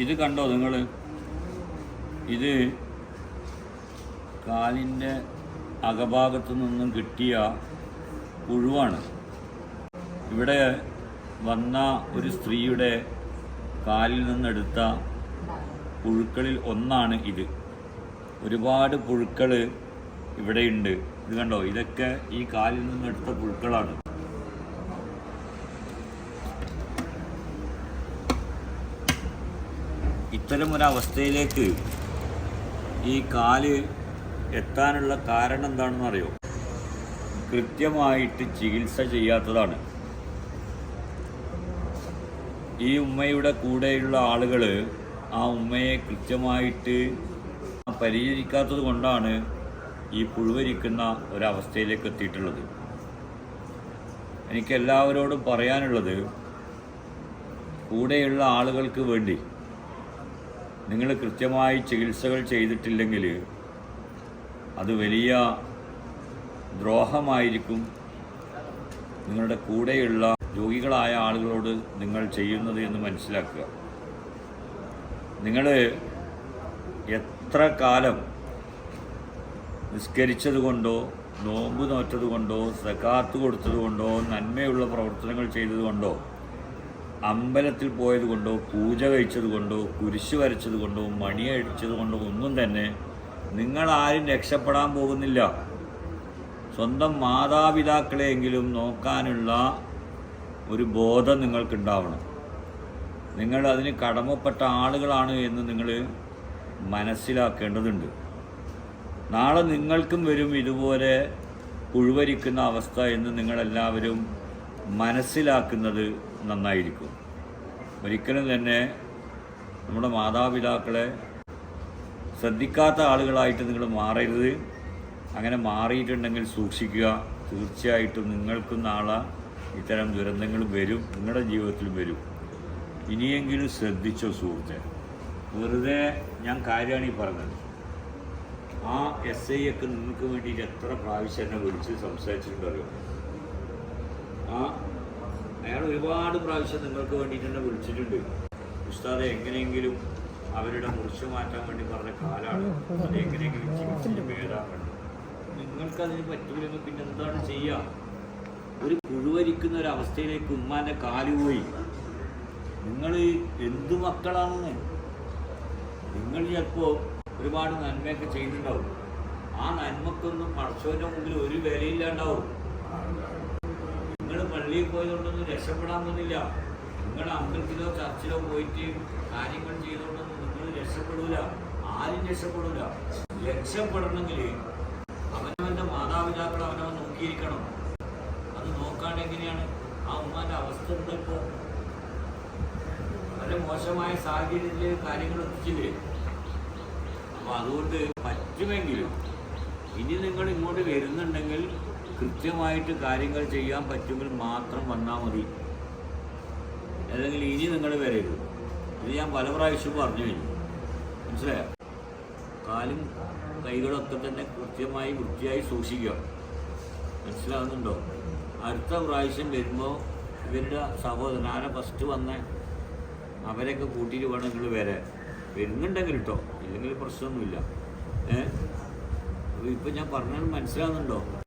ഇത് കണ്ടോ നിങ്ങൾ ഇത് കാലിന്റെ അകഭാഗത്തു നിന്നും കിട്ടിയ പുഴുവാണ്. ഇവിടെ വന്ന ഒരു സ്ത്രീയുടെ കാലിൽ നിന്നെടുത്ത പുഴുക്കളിൽ ഒന്നാണ് ഇത്. ഒരുപാട് പുഴുക്കൾ ഇവിടെയുണ്ട്. ഇത് കണ്ടോ? ഇതൊക്കെ ഈ കാലിൽ നിന്നെടുത്ത പുഴുക്കളാണ്. ഇത്തരം അവസ്ഥയിലേക്ക് ഈ കാൽ എത്താനുള്ള കാരണം എന്താണെന്ന് അറിയോ? കൃത്യമായിട്ട് ചികിത്സ ചെയ്യാത്തതാണ്. ഈ ഉമ്മയുടെ കൂടെയുള്ള ആളുകൾ ആ ഉമ്മയെ കൃത്യമായിട്ട് പരിചരിക്കാത്തത് കൊണ്ടാണ് ഈ പുഴുവരിക്കുന്ന ഒരവസ്ഥയിലേക്ക് എത്തിയിട്ടുള്ളത്. എനിക്ക് എല്ലാവരോടും പറയാനുള്ളത് കൂടെയുള്ള ആളുകൾക്ക് വേണ്ടി നിങ്ങൾ കൃത്യമായി ചികിത്സകൾ ചെയ്തിട്ടില്ലെങ്കിൽ അത് വലിയ ദ്രോഹമായിരിക്കും. നിങ്ങളുടെ കൂടെയുള്ള രോഗികളായ ആളുകളോട് നിങ്ങൾ ചെയ്യുന്നത് എന്ന് മനസ്സിലാക്കുക. നിങ്ങൾ എത്ര കാലം നിസ്കരിച്ചതുകൊണ്ടോ നോമ്പ് നോറ്റതുകൊണ്ടോ സക്കാത്ത് കൊടുത്തത് കൊണ്ടോ നന്മയുള്ള പ്രവർത്തനങ്ങൾ ചെയ്തത് കൊണ്ടോ അമ്പലത്തിൽ പോയത് കൊണ്ടോ പൂജ കഴിച്ചത് കൊണ്ടോ കുരിശ് വരച്ചത് കൊണ്ടോ മണി അടിച്ചത് കൊണ്ടോ ഒന്നും തന്നെ നിങ്ങൾ ആരും രക്ഷപ്പെടാൻ പോകുന്നില്ല. സ്വന്തം മാതാപിതാക്കളെയെങ്കിലും നോക്കാനുള്ള ഒരു ബോധം നിങ്ങൾക്കുണ്ടാവണം. നിങ്ങൾ അതിന് കടമപ്പെട്ട ആളുകളാണ് എന്ന് നിങ്ങൾ മനസ്സിലാക്കേണ്ടതുണ്ട്. നാളെ നിങ്ങൾക്കും വരും ഇതുപോലെ പുഴുവരിക്കുന്ന അവസ്ഥ എന്ന് നിങ്ങളെല്ലാവരും മനസ്സിലാക്കുന്നത് നന്നായിരിക്കും. ഒരിക്കലും തന്നെ നമ്മുടെ മാതാപിതാക്കളെ ശ്രദ്ധിക്കാത്ത ആളുകളായിട്ട് നിങ്ങൾ മാറരുത്. അങ്ങനെ മാറിയിട്ടുണ്ടെങ്കിൽ സൂക്ഷിക്കുക. തീർച്ചയായിട്ടും നിങ്ങൾക്കും നാളെ ഇത്തരം ദുരന്തങ്ങൾ വരും. നിങ്ങളുടെ ജീവിതത്തിലും വരും. ഇനിയെങ്കിലും ശ്രദ്ധിച്ചോ സുഹൃത്തെ. വെറുതെ ഞാൻ കാര്യമാണ് ഈ പറഞ്ഞത്. ആ എസ് ഐ ഒക്കെ നിങ്ങൾക്ക് വേണ്ടിയിട്ട് എത്ര പ്രാവശ്യം എന്നെ വിളിച്ച് സംസാരിച്ചിട്ടുണ്ടല്ലോ ആ അയാൾ ഒരുപാട് പ്രാവശ്യം നിങ്ങൾക്ക് വേണ്ടിയിട്ട് തന്നെ വിളിച്ചിട്ടുണ്ട്. ഉസ്താദെ എങ്ങനെയെങ്കിലും അവരുടെ മുറിച്ചു മാറ്റാൻ വേണ്ടി പറഞ്ഞ കാലാണ്. അത് എങ്ങനെയെങ്കിലും ചികിത്സിച്ച് നിങ്ങൾക്ക് നിങ്ങൾക്കതിന് പറ്റൂലെങ്കിൽ പിന്നെ എന്താണ് ചെയ്യുക ഒരു പുഴുവരിക്കുന്ന ഒരു അവസ്ഥയിലേക്ക് ഉമ്മാന്റെ കാൽ പോയി. നിങ്ങൾ എന്തു മക്കളാണെന്ന്? നിങ്ങൾ ചിലപ്പോൾ ഒരുപാട് നന്മയൊക്കെ ചെയ്തിട്ടുണ്ടാവും ആ നന്മക്കൊന്നും പടച്ചവന്റെ മുമ്പിൽ ഒരു വിലയില്ലാണ്ടാവും. പള്ളിയിൽ പോയതുകൊണ്ടൊന്നും രക്ഷപ്പെടാൻ പോകുന്നില്ല നിങ്ങൾ അമ്പലത്തിലോ ചർച്ചിലോ പോയിട്ട് കാര്യങ്ങൾ ചെയ്തുകൊണ്ടൊന്നും നിങ്ങൾ രക്ഷപ്പെടൂല. ആരും രക്ഷപ്പെടൂല. രക്ഷപ്പെടണമെങ്കിൽ അവനവന്റെ മാതാപിതാക്കൾ അവനവൻ നോക്കിയിരിക്കണം. അത് നോക്കാണ്ട് എങ്ങനെയാണ്? ആ ഉമ്മാന്റെ അവസ്ഥ എന്താ ഇപ്പോ വളരെ മോശമായ സാഹചര്യത്തിൽ കാര്യങ്ങൾ എത്തിച്ചില്ലേ? അപ്പോൾ അതുകൊണ്ട് പറ്റുമെങ്കിലും ഇനി നിങ്ങൾ ഇങ്ങോട്ട് വരുന്നുണ്ടെങ്കിൽ കൃത്യമായിട്ട് കാര്യങ്ങൾ ചെയ്യാൻ പറ്റുമെങ്കിൽ മാത്രം വന്നാൽ മതി. അല്ലെങ്കിൽ ഇനി നിങ്ങൾ വരരുത്. ഇത് ഞാൻ പല പ്രാവശ്യം പറഞ്ഞു കഴിഞ്ഞു. മനസ്സിലായോ? കാലും കൈകളൊക്കെ തന്നെ കൃത്യമായി വൃത്തിയായി സൂക്ഷിക്കുക. മനസ്സിലാകുന്നുണ്ടോ അടുത്ത പ്രാവശ്യം വരുമ്പോൾ ഇവരുടെ സഹോദരൻ ആരെ ഫസ്റ്റ് വന്ന അവരെയൊക്കെ കൂട്ടിയിട്ട് വേണം നിങ്ങൾ വരെ വരുന്നുണ്ടെങ്കിൽ കേട്ടോ ഇല്ലെങ്കിൽ പ്രശ്നമൊന്നുമില്ല. ഏ? അപ്പോൾ ഇപ്പം ഞാൻ പറഞ്ഞത് മനസ്സിലാകുന്നുണ്ടോ